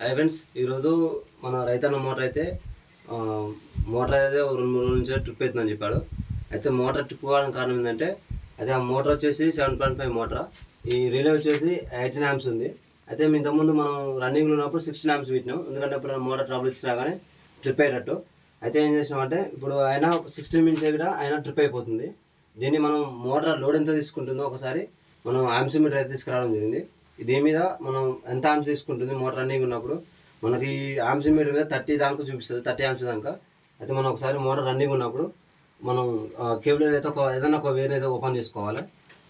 Hi friends ఈరోజు మన రైతన్న మోటార్ అయితే మోటార్ అయితే ఒక రెండు మూడు రోజుల నుంచి ట్రిప్ అవుతుందని చెప్పాడు. అయితే మోటార్ ట్రిప్ కావడానికి కారణం ఏంటంటే అయితే ఆ మోటార్ వచ్చేసి సెవెన్ పాయింట్ ఫైవ్ మోటార్? ఈ రిలే వచ్చేసి ఎయిటీన్ యామ్స్ ఉంది. అయితే ఇంతకుముందు మనం రన్నింగ్లో ఉన్నప్పుడు సిక్స్టీన్ యామ్స్ పెట్టినాం. ఎందుకంటే ఇప్పుడు మోటార్ ట్రబుల్ ఇచ్చినా కానీ ట్రిప్ అయ్యేటట్టు. అయితే ఏం చేసినామంటే ఇప్పుడు ఆయన సిక్స్టీన్ మినిట్స్ కూడా ఆయన ట్రిప్ అయిపోతుంది. దీన్ని మనం మోటార్ లోడ్ ఎంత తీసుకుంటుందో ఒకసారి మనం యామ్స్ మీటర్ అయితే తీసుకురావడం జరిగింది. దీని మీద మనం ఎంత ఆమ్స్ తీసుకుంటుంది? మోటార్ రన్నింగ్ ఉన్నప్పుడు మనకి ఆమ్స్ మీటర్ మీద థర్టీ దాకా చూపిస్తుంది థర్టీ ఆమ్స్ దాకా అయితే మనం ఒకసారి మోటార్ రన్నింగ్ ఉన్నప్పుడు మనం కేబుల్ అయితే ఒక ఏదైనా ఒక వేరే అయితే ఓపెన్ చేసుకోవాలి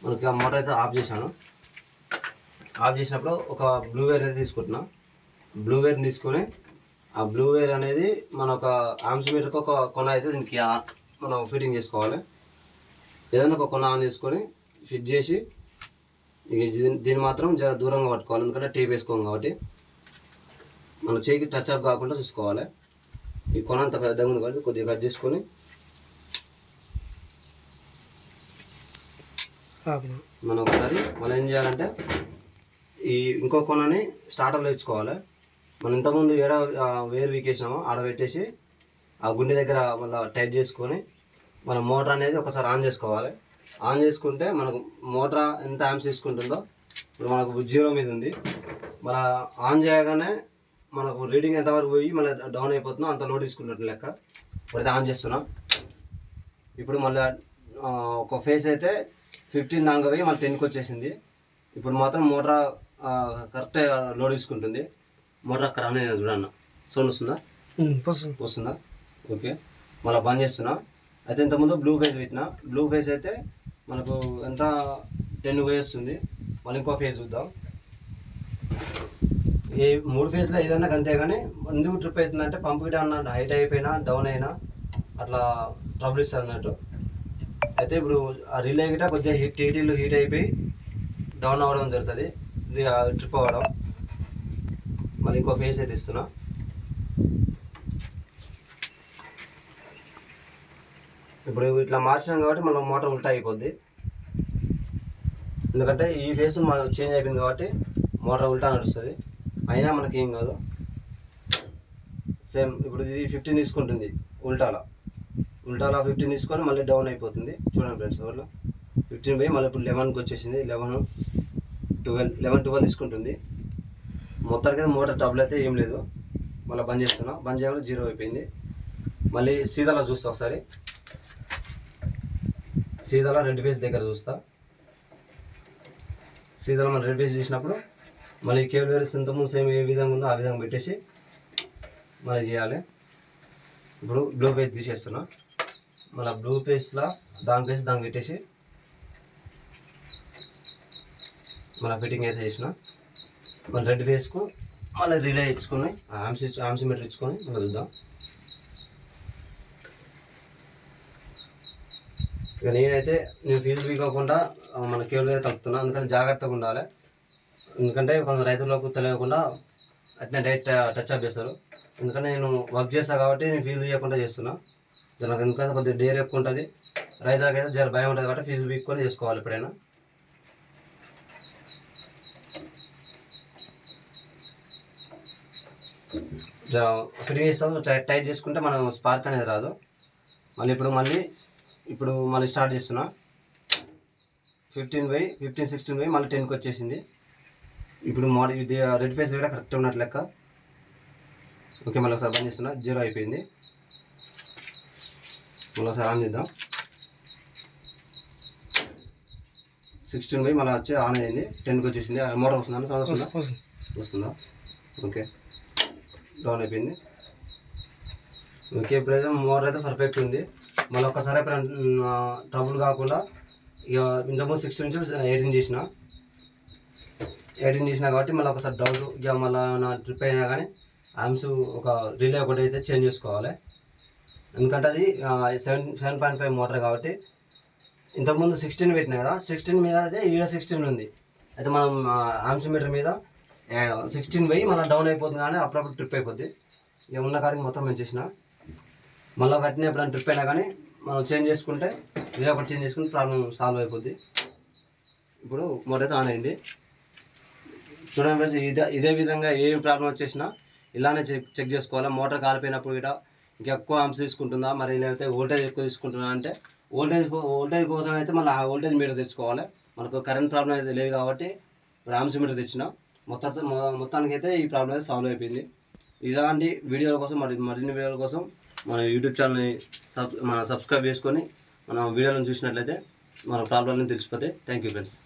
మనకి ఆ మోటార్ అయితే ఆఫ్ చేశాను. ఆఫ్ చేసినప్పుడు ఒక బ్లూ వేర్ అయితే తీసుకుంటున్నా. బ్లూ వేర్ తీసుకొని ఆ బ్లూ వేర్ అనేది మన ఒక ఆమ్స్ మీటర్కి ఒక కొన అయితే దీనికి మనం ఫిట్టింగ్ చేసుకోవాలి. ఏదైనా ఒక కొన ఆన్ చేసుకొని ఫిట్ చేసి దీన్ని- మాత్రం జర దూరంగా పట్టుకోవాలి. ఎందుకంటే టేప్ వేసుకోం కాబట్టి. మన చేయికి టచ్ అప్ కాకుండా చూసుకోవాలి. ఈ కొన అంత పెద్దగా ఉంది కాబట్టి కొద్దిగా కట్ చేసుకొని. మనం ఒకసారి మనం ఏం చేయాలంటే ఈ ఇంకో కొనని స్టార్టర్లో ఇచ్చుకోవాలి మనం ఇంతకుముందు ఏడ వేరు వీకేసినామో ఆడ పెట్టేసి ఆ గుండె దగ్గర మళ్ళీ టైట్ చేసుకొని మన మోటార్ అనేది ఒకసారి ఆన్ చేసుకోవాలి. ఆన్ చేసుకుంటే మనకు మోటార్ ఎంత యామ్స్ తీసుకుంటుందో ఇప్పుడు మనకు జీరో మీద ఉంది. మన ఆన్ చేయగానే మనకు రీడింగ్ ఎంతవరకు పోయి మళ్ళీ డౌన్ అయిపోతుందో అంత లోడ్ తీసుకుంటున్నట్టు లెక్క. ఇప్పుడైతే ఆన్ చేస్తున్నాం. ఇప్పుడు మళ్ళీ ఒక ఫేస్ అయితే ఫిఫ్టీన్ దాకా పోయి మళ్ళీ టెన్కి వచ్చేసింది. ఇప్పుడు మాత్రం మోటార్ కరెక్ట్ లోడ్ తీసుకుంటుంది. మోటార్ అక్కడ అనే చూడన్న. సౌండ్ వస్తుందా? వస్తుందా. ఓకే. మళ్ళీ బంద్ చేస్తున్నా. అయితే ఇంతకుముందు బ్లూ ఫేస్ పెట్టిన. బ్లూ ఫేస్ అయితే మనకు ఎంత టెన్ వస్తుంది మళ్ళీ ఇంకో ఫేజ్ చూద్దాం. ఏ మూడు ఫేజ్లో ఏదైనా అంతే కానీ ఎందుకు ట్రిప్ అవుతుందంటే పంప్ గిట అన్న హైట్ అయిపోయినా డౌన్ అయినా అట్లా ట్రబుల్ ఇస్తుంది అన్నట్టు. అయితే ఇప్పుడు ఆ రిలే గిట కొద్దిగా హీట్ టీటీలు హీట్ అయిపోయి డౌన్ అవ్వడం జరుగుతుంది. ట్రిప్ అవ్వడం. మళ్ళీ ఇంకో ఫేస్ అయితే ఇస్తున్నా. ఇప్పుడు ఇట్లా మార్చినాం కాబట్టి మళ్ళీ మోటార్ ఉల్టా అయిపోద్ది. ఎందుకంటే ఈ ఫేస్ మనం చేంజ్ అయిపోయింది కాబట్టి మోటార్ ఉల్టా నడుస్తుంది. అయినా మనకి ఏం కాదు. సేమ్ ఇప్పుడు ఇది ఫిఫ్టీన్ తీసుకుంటుంది ఉల్టాలో. ఉల్టాలో ఫిఫ్టీన్ తీసుకొని మళ్ళీ డౌన్ అయిపోతుంది. చూడండి ఫ్రెండ్స్ ఎవరిలో ఫిఫ్టీన్ పోయి మళ్ళీ ఇప్పుడు లెవెన్కి వచ్చేసింది. లెవెన్ ట్వెల్వ్ లెవెన్ ట్వెల్వ్ తీసుకుంటుంది. మొత్తానికి అయితే మోటార్ ట్రబుల్ అయితే ఏం లేదు. మళ్ళీ బంద్ చేస్తున్నాం. బంద్ చేయడం జీరో అయిపోయింది. మళ్ళీ సీతలా చూస్తా ఒకసారి. సీతాల రెడ్ ఫేస్ దగ్గర చూస్తా. సీతాల మనం రెడ్ ఫేస్ చూసినప్పుడు మళ్ళీ కేబుల్ వేరే ఇంతకుముందు సేమ్ ఏ విధంగా ఉందో ఆ విధంగా పెట్టేసి మళ్ళీ చేయాలి. ఇప్పుడు బ్లూ ఫేస్ తీసేస్తున్నా. మళ్ళీ బ్లూ పేజ్లో దాని ఫేస్ దాన్ని పెట్టేసి మన ఫిట్టింగ్ అయితే చేసిన. మన రెడ్ ఫేస్కు మళ్ళీ రిలే ఇచ్చుకొని ఆమ్సి ఆమ్సిమీటర్ ఇచ్చుకొని మళ్ళీ చూద్దాం. ఇక నేనైతే నేను ఫీజు వీకోకుండా మన కేబుల్ అయితే కలుపుతున్నా అందుకని జాగ్రత్తగా ఉండాలి. ఎందుకంటే కొంత రైతులకు తెలియకుండా అట్నే డైరెక్ట్ టచ్ అప్ చేస్తారు. ఎందుకంటే నేను వర్క్ చేస్తాను కాబట్టి నేను ఫీజు ఇవ్వకుండా చేస్తున్నా. నాకు ఎందుకంటే కొద్దిగా డేర్ ఎక్కువ ఉంటుంది రైతులకైతే జర భయం ఉంటుంది కాబట్టి ఫీజు వీక్కొని చేసుకోవాలి ఎప్పుడైనా. జర ఫిట్టింగ్ చేస్తాం టైట్ చేసుకుంటే మనం స్పార్క్ అనేది రాదు. మళ్ళీ ఇప్పుడు మళ్ళీ ఇప్పుడు మళ్ళీ స్టార్ట్ చేస్తున్నా. Fifteen by fifteen sixteen by మళ్ళీ టెన్కి వచ్చేసింది. ఇప్పుడు మోడల్ ఇది రెడ్ ఫేస్ కూడా కరెక్ట్ ఉన్నట్టు లెక్క. ఓకే మళ్ళీ ఒకసారి బంద్ చేస్తున్నా. జీరో అయిపోయింది. మళ్ళీ ఒకసారి ఆన్ చేద్దాం. సిక్స్టీన్ బై మళ్ళీ వచ్చి ఆన్ అయింది. టెన్కి వచ్చేసింది. మోటార్ వస్తుందా? సౌండ్ వస్తుందా? వస్తుందా ఓకే. డౌన్ అయిపోయింది. ఓకే ఇప్పుడైతే మోటార్ అయితే పర్ఫెక్ట్ ఉంది. మళ్ళీ ఒకసారి ట్రబుల్ కాకుండా ఇక ఇంతకుముందు సిక్స్టీన్ నుంచి ఎయిటీన్ చేసిన. ఎయిటీన్ చేసిన కాబట్టి మళ్ళీ ఒకసారి డౌట్ ఇక మళ్ళీ నా ట్రిప్ అయినా కానీ ఆమ్స్ ఒక రిలే ఒకటి అయితే చేంజ్ చేసుకోవాలి. ఎందుకంటే అది seven seven point five motor కాబట్టి ఇంతకుముందు సిక్స్టీన్ పెట్టినా కదా సిక్స్టీన్ మీద అయితే ఈడ సిక్స్టీన్ ఉంది. అయితే మనం ఆమ్స్ మీటర్ మీద సిక్స్టీన్ పోయి మళ్ళీ డౌన్ అయిపోతుంది కానీ అప్పుడప్పుడు ట్రిప్ అయిపోద్ది. ఇక ఉన్న కాడికి మొత్తం మేము చేసిన మళ్ళీ కట్టిన ఎప్పుడైనా ట్రిప్ అయినా కానీ మనం చేంజ్ చేసుకుంటే వేరే ఒకటి చేంజ్ చేసుకుంటే ప్రాబ్లం సాల్వ్ అయిపోద్ది. ఇప్పుడు మొదట ఆన్ అయింది. చూడండి ఫ్రెండ్స్ ఇదే ఇదే విధంగా ఏ ప్రాబ్లం వచ్చేసినా ఇలానే చెక్ చెక్ చేసుకోవాలి. మోటార్ కాలిపోయినప్పుడు కూడా ఇంకెక్కువ ఆమ్స్ తీసుకుంటుందా? మరి లేకపోతే వోల్టేజ్ ఎక్కువ తీసుకుంటుందా అంటే వోల్టేజ్ ఓల్టేజ్ వోల్టేజ్ కోసం అయితే మళ్ళీ ఆ వోల్టేజ్ మీటర్ తెచ్చుకోవాలి. మనకు కరెంట్ ప్రాబ్లం అయితే లేదు కాబట్టి ఇప్పుడు ఆమ్స్ మీటర్ తెచ్చిన మొత్తం మొత్తానికి అయితే ఈ ప్రాబ్లం అయితే సాల్వ్ అయిపోయింది. ఇలాంటి వీడియోల కోసం మరి మరిన్ని వీడియోల కోసం మన యూట్యూబ్ ఛానల్ని సబ్ మన సబ్స్క్రైబ్ చేసుకొని మన వీడియోలను చూసినట్లయితే మన ప్రాబ్లమ్ని తెలిసిపోతే థ్యాంక్ యూ ఫ్రెండ్స్